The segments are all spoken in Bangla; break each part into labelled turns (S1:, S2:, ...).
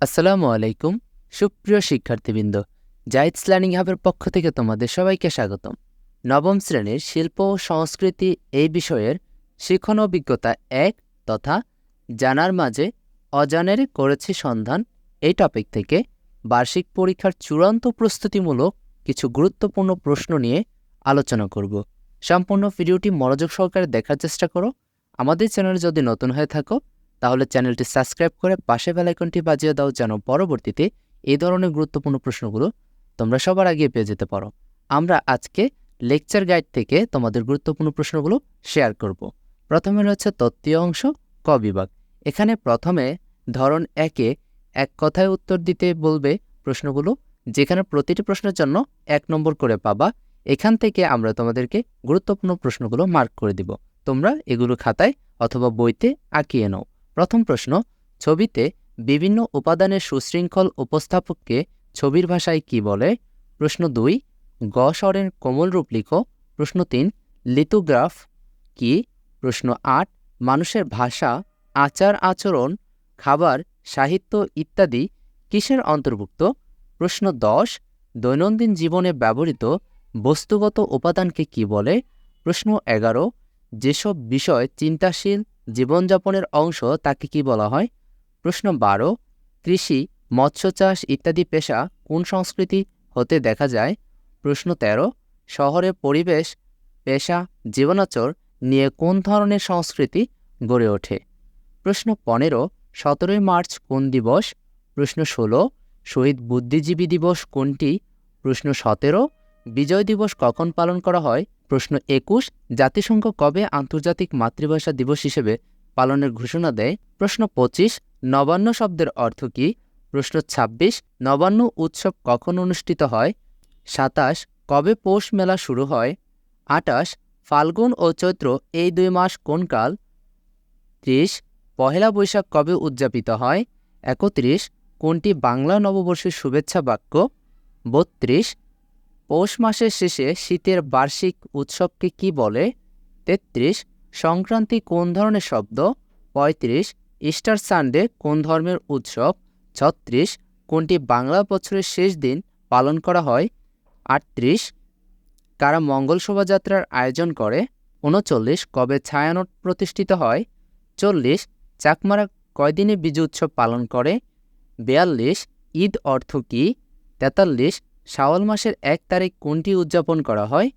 S1: আসসালামু আলাইকুম, সুপ্রিয় শিক্ষার্থীবৃন্দ। জাইটস লার্নিং হাবের পক্ষ থেকে তোমাদের সবাইকে স্বাগতম। নবম শ্রেণির শিল্প ও সংস্কৃতি এই বিষয়ের শিখন অভিজ্ঞতা এক তথা জানার মাঝে অজানের করেছি সন্ধান এই টপিক থেকে বার্ষিক পরীক্ষার চূড়ান্ত প্রস্তুতিমূলক কিছু গুরুত্বপূর্ণ প্রশ্ন নিয়ে আলোচনা করব। সম্পূর্ণ ভিডিওটি মনোযোগ সহকারে দেখার চেষ্টা করো। আমাদের চ্যানেলে যদি নতুন হয়ে থাকো তাহলে চ্যানেলটি সাবস্ক্রাইব করে পাশে বেলাইকনটি বাজিয়ে দাও যেন পরবর্তীতে এই ধরনের গুরুত্বপূর্ণ প্রশ্নগুলো তোমরা সবার আগে পেয়ে যেতে পারো। আমরা আজকে লেকচার গাইড থেকে তোমাদের গুরুত্বপূর্ণ প্রশ্নগুলো শেয়ার করব। প্রথমে রয়েছে তত্ত্বীয় অংশ, ক বিভাগ। এখানে প্রথমে ধরন একে এক কথায় উত্তর দিতে বলবে প্রশ্নগুলো, যেখানে প্রতিটি প্রশ্নের জন্য এক নম্বর করে পাবা। এখান থেকে আমরা তোমাদেরকে গুরুত্বপূর্ণ প্রশ্নগুলো মার্ক করে দিব। তোমরা এগুলো খাতায় অথবা বইতে আঁকিয়ে নাও। প্রথম প্রশ্ন, ছবিতে বিভিন্ন উপাদানের সুশৃঙ্খল উপস্থাপককে ছবির ভাষায় কি বলে? প্রশ্ন দুই, গ স্বরের কোমল রূপ লিখো। প্রশ্ন তিন, লিথোগ্রাফ কি? প্রশ্ন আট, মানুষের ভাষা, আচার আচরণ, খাবার, সাহিত্য ইত্যাদি কিসের অন্তর্ভুক্ত? প্রশ্ন দশ, দৈনন্দিন জীবনে ব্যবহৃত বস্তুগত উপাদানকে কি বলে? প্রশ্ন এগারো, যেসব বিষয় চিন্তাশীল জীবনযাপনের অংশ তাকে কি বলা হয়? প্রশ্ন বারো, কৃষি, মৎস্য চাষ ইত্যাদি পেশা কোন সংস্কৃতি হতে দেখা যায়? প্রশ্ন ১৩ শহরে পরিবেশ, পেশা, জীবনাচর নিয়ে কোন ধরনের সংস্কৃতি গড়ে ওঠে? প্রশ্ন পনেরো, সতেরোই মার্চ কোন দিবস? প্রশ্ন ষোলো, শহীদ বুদ্ধিজীবী দিবস কোনটি? প্রশ্ন সতেরো বিজয় দিবস কখন পালন করা হয়? প্রশ্ন একুশ, জাতিসংঘ কবে আন্তর্জাতিক মাতৃভাষা দিবস হিসেবে পালনের ঘোষণা দেয়? প্রশ্ন পঁচিশ, নবান্ন শব্দের অর্থ কী? প্রশ্ন ২৬ নবান্ন উৎসব কখন অনুষ্ঠিত হয়? সাতাশ, কবে পৌষ মেলা শুরু হয়? আটাশ ফাল্গুন ও চৈত্র এই দুই মাস কোন কাল? ত্রিশ, পহেলা বৈশাখ কবে উদযাপিত হয়? একত্রিশ, কোনটি বাংলা নববর্ষের শুভেচ্ছা বাক্য? বত্রিশ পৌষ মাসের শেষে শীতের বার্ষিক উৎসবকে কি বলে? তেত্রিশ, সংক্রান্তি কোন ধরনের শব্দ? পঁয়ত্রিশ, ইস্টার সানডে কোন ধর্মের উৎসব? ছত্রিশ, কোনটি বাংলা বছরের শেষ দিন পালন করা হয়? আটত্রিশ, কারা মঙ্গল শোভাযাত্রার আয়োজন করে? উনচল্লিশ, কবে ছায়ানট প্রতিষ্ঠিত হয়? চল্লিশ, চাকমারা কয়দিনে বিজু উৎসব পালন করে? বিয়াল্লিশ, ঈদ অর্থ কী? তেতাল্লিশ শাওয়াল মাসের এক তারিখ কোনটি উদযাপন করা হয়?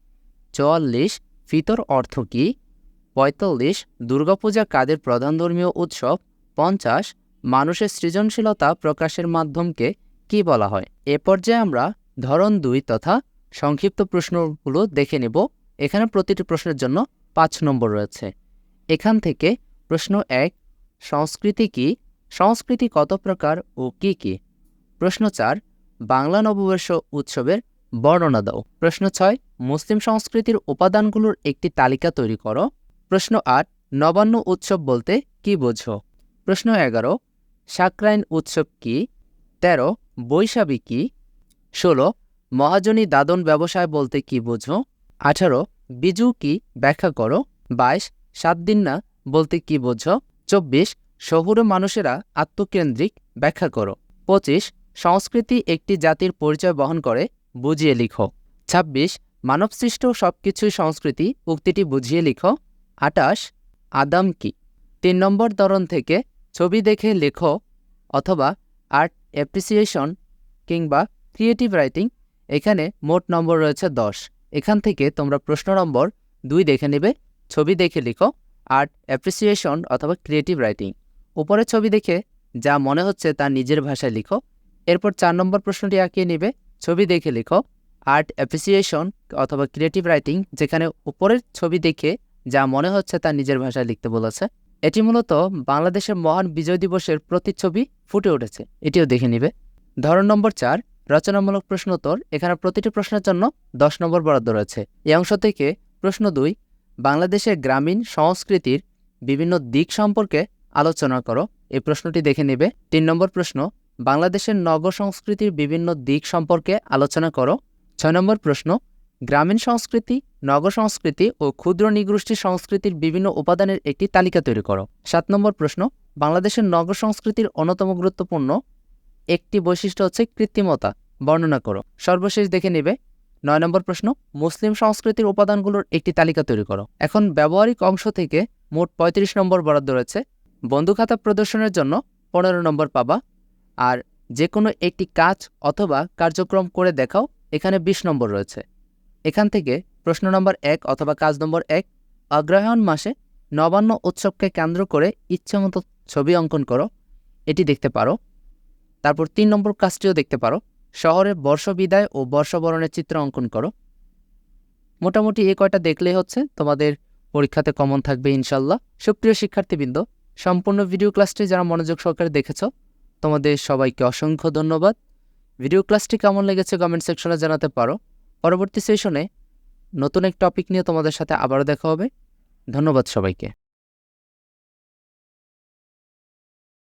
S1: চুয়াল্লিশ, ফিতর অর্থ কী? পঁয়তাল্লিশ, দুর্গাপূজা কাদের প্রধান ধর্মীয় উৎসব? পঞ্চাশ, মানুষের সৃজনশীলতা প্রকাশের মাধ্যমকে কি বলা হয়? এ পর্যায়ে আমরা ধরন দুই তথা সংক্ষিপ্ত প্রশ্নগুলো দেখে নেব। এখানে প্রতিটি প্রশ্নের জন্য পাঁচ নম্বর রয়েছে। এখান থেকে প্রশ্ন এক, সংস্কৃতি কি? সংস্কৃতি কত প্রকার ও কি কি? প্রশ্ন চার বাংলা নববর্ষ উৎসবের বর্ণনা দাও। প্রশ্ন ছয়, মুসলিম সংস্কৃতির উপাদানগুলোর একটি তালিকা তৈরি করো। প্রশ্ন আট, নবান্ন উৎসব বলতে কি বোঝো? প্রশ্ন এগারো, সাকরাইন উৎসব কি? তেরো, বৈশাখী কি? ষোলো, মহাজনী দাদন ব্যবসায় বলতে কি বোঝো? আঠারো, বিজু কি? ব্যাখ্যা করো। বাইশ সাত দিন না বলতে কি বোঝো? চব্বিশ, শহুরে মানুষেরা আত্মকেন্দ্রিক ব্যাখ্যা করো। পঁচিশ সংস্কৃতি একটি জাতির পরিচয় বহন করে, বুঝিয়ে লিখো। ২৬ মানবসৃষ্ট সবকিছুই সংস্কৃতি উক্তিটি বুঝিয়ে লিখো। আটাশ, আদাম কি? তিন নম্বর ধরন থেকে ছবি দেখে লেখো অথবা আর্ট অ্যাপ্রিসিয়েশন কিংবা ক্রিয়েটিভ রাইটিং, এখানে মোট নম্বর রয়েছে দশ। এখান থেকে তোমরা প্রশ্ন নম্বর দুই দেখে নেবে, ছবি দেখে লিখো, আর্ট অ্যাপ্রিসিয়েশন অথবা ক্রিয়েটিভ রাইটিং। উপরের ছবি দেখে যা মনে হচ্ছে তা নিজের ভাষায় লিখো এরপর চার নম্বর প্রশ্নটি আঁকিয়ে নেবে। ছবি দেখে লিখো আর্ট অ্যাপ্রিসিয়েশন অথবা ক্রিয়েটিভ রাইটিং যেখানে উপরের ছবি দেখে যা মনে হচ্ছে তা নিজের ভাষায় লিখতে বলেছে। এটি মূলত বাংলাদেশের মহান বিজয় দিবসের প্রতিচ্ছবি ফুটে উঠেছে। এটিও দেখে নিবে। ধরন নম্বর চার, রচনামূলক প্রশ্নোত্তর এখানে প্রতিটি প্রশ্নের জন্য দশ নম্বর বরাদ্দ রয়েছে। এই অংশ থেকে প্রশ্ন দুই, বাংলাদেশের গ্রামীণ সংস্কৃতির বিভিন্ন দিক সম্পর্কে আলোচনা করো। এই প্রশ্নটি দেখে নেবে। তিন নম্বর প্রশ্ন বাংলাদেশের নগর সংস্কৃতির বিভিন্ন দিক সম্পর্কে আলোচনা করো। ছয় নম্বর প্রশ্ন, গ্রামীণ সংস্কৃতি নগর সংস্কৃতি ও ক্ষুদ্র নিগোষ্ঠী সংস্কৃতির বিভিন্ন উপাদানের একটি তালিকা তৈরি করো। সাত নম্বর প্রশ্ন, বাংলাদেশের নগর সংস্কৃতির অন্যতম গুরুত্বপূর্ণ একটি বৈশিষ্ট্য হচ্ছে কৃত্রিমতা, বর্ণনা করো। সর্বশেষ দেখে নেবে। নয় নম্বর প্রশ্ন, মুসলিম সংস্কৃতির উপাদানগুলোর একটি তালিকা তৈরি করো। এখন ব্যবহারিক অংশ থেকে মোট ৩৫ নম্বর বরাদ্দ রয়েছে। বন্ধুখাতা প্রদর্শনের জন্য পনেরো নম্বর পাবা। আর যে কোনো একটি কাজ অথবা কার্যক্রম করে দেখাও, এখানে ২০ নম্বর রয়েছে। এখান থেকে প্রশ্ন নম্বর এক অথবা কাজ নম্বর এক, অগ্রহায়ণ মাসে নবান্ন উৎসবকে কেন্দ্র করে ইচ্ছামতো ছবি অঙ্কন করো, এটি দেখতে পারো। তারপর তিন নম্বর কাজটিও দেখতে পারো শহরের বর্ষবিদায় ও বর্ষবরণের চিত্র অঙ্কন করো। মোটামুটি এ কয়টা দেখলেই হচ্ছে, তোমাদের পরীক্ষাতে কমন থাকবে ইনশাল্লাহ। সুপ্রিয় শিক্ষার্থীবৃন্দ, সম্পূর্ণ ভিডিও ক্লাসটি যারা মনোযোগ সহকারে দেখেছ তোমাদের সবাইকে অসংখ্য ধন্যবাদ। ভিডিও ক্লাসটি কেমন লেগেছে কমেন্ট সেকশনে জানাতে পারো। পরবর্তী সেশনে নতুন এক টপিক নিয়ে তোমাদের সাথে আবারও দেখা হবে। ধন্যবাদ সবাইকে।